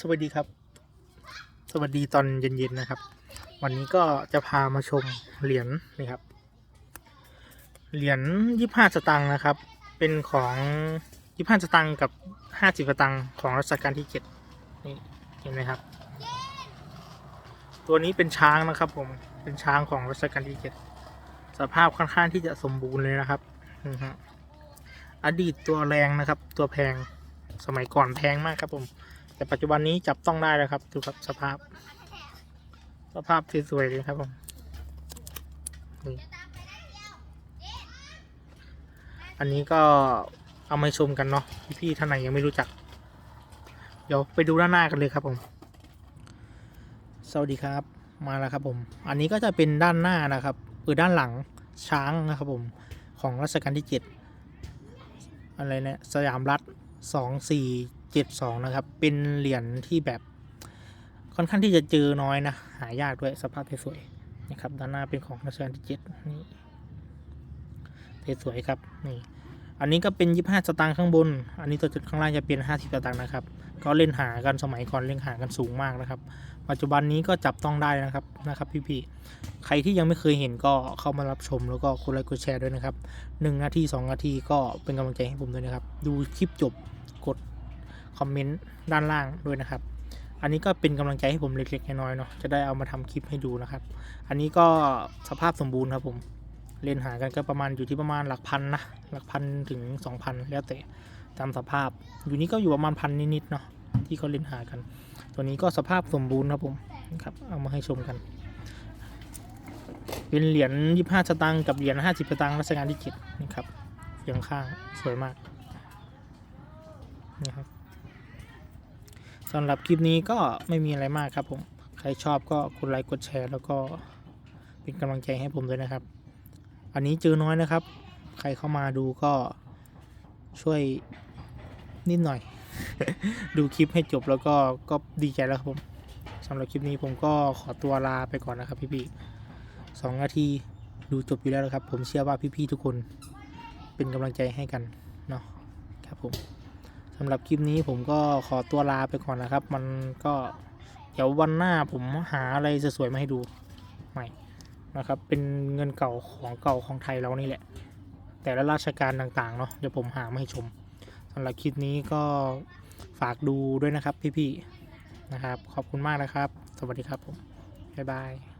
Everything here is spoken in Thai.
สวัสดีครับ สวัสดีตอนเย็นๆนะครับ วันนี้ก็จะพามาชมเหรียญนี่ครับ เหรียญยี่ห้าสตังค์นะครับ เป็นของยี่ห้าสตังค์กับห้าสิบสตังค์ของรัชกาลที่เจ็ดนี่เห็นไหมครับ ตัวนี้เป็นช้างนะครับ ผมเป็นช้างของรัชกาลที่เจ็ดสภาพค่อนข้างที่จะสมบูรณ์เลยนะครับอือฮึอดีตตัวแรงนะครับ ตัวแพงสมัยก่อนแพงมากครับผม แต่ปัจจุบันนี้จับต้องได้แล้วครับดูครับสภาพ สภาพสวยๆเลยครับผมอันนี้ก็เอามาชมกันเนาะพี่ๆท่านไหนยังไม่รู้จัก เดี๋ยวไปดูด้านหน้ากันเลยครับผม สวัสดีครับมาแล้วครับผม อันนี้ก็จะเป็นด้านหน้านะครับหรือด้านหลังช้างนะครับผมของรัชกาลที่เจ็ดอะไรเนี่ยสยามรัฐสอ งสี่เจ็ดสองนะครับ เป็นเหรียญที่แบบค่อนข้างที่จะเจอน้อยนะ หายากด้วยสภาพสวยๆนะครับ ด้านหน้าเป็นของรัชกาลที่เจ็ดนี่สวยๆครับ นี่ อันนี้ก็เป็นยี่ห้าสตางค์ข้างบน อันนี้ตัวจุดข้างล่างจะเป็นห้าสิบสตางค์นะครับ ก็เล่นหากันสมัยก่อนเล่นหากันสูงมากนะครับ ปัจจุบันนี้ก็จับต้องได้นะครับ นะครับพี่ๆ ใครที่ยังไม่เคยเห็นก็เข้ามารับชมแล้วก็กดไลค์กดแชร์ด้วยนะครับหนึ่งนาทีสองนาทีก็เป็นกำลังใจให้ผมด้วยนะครับ ดูคลิปจบกด คอมเมนต์ด้านล่างด้วยนะครับ อันนี้ก็เป็นกำลังใจให้ผมเล็กๆน้อยๆเนาะจะได้เอามาทำคลิปให้ดูนะครับ อันนี้ก็สภาพสมบูรณ์ครับผมเลนหากันก็ประมาณอยู่ที่ประมาณหลักพันนะหลักพันถึงสองพันแล้วแต่ตามสภาพ อยู่นี้ก็อยู่ประมาณพันนิดๆเนาะที่เขาเลนหากัน ตัวนี้ก็สภาพสมบูรณ์ครับผมนะครับเอามาให้ชมกัน เป็นเหรียญยี่ห้าสตางค์กับเหรียญห้าสิบสตางค์รัชกาลที่เจ็ดนะครับเสียงข้างสวยมากนี่ครับ สำหรับคลิปนี้ก็ไม่มีอะไรมากครับผม ใครชอบก็กดไลค์กดแชร์ แล้วก็เป็นกำลังใจให้ผมด้วยนะครับ อันนี้เจอน้อยนะครับ ใครเข้ามาดูก็ช่วยนิดหน่อย ดูคลิปให้จบแล้วก็ก็ดีใจแล้วครับผมสำหรับคลิปนี้ผมก็ขอตัวลาไปก่อนนะครับพี่ๆสองนาทีดูจบอยู่แล้วนะครับ ผมเชื่อว่าพี่ๆทุกคนเป็นกำลังใจให้กันเนาะครับผม สำหรับคลิปนี้ผมก็ขอตัวลาไปก่อนนะครับ มันก็เดี๋ยววันหน้าผมหาอะไรสวยๆมาให้ดูใหม่นะครับ เป็นเงินเก่าของเก่าของไทยเรานี่แหละ แต่ละราชการต่างๆเนาะเดี๋ยวผมหามาให้ชมสำหรับคลิปนี้ก็ฝากดูด้วยนะครับพี่ๆนะครับ ขอบคุณมากนะครับ สวัสดีครับผมบ๊ายบาย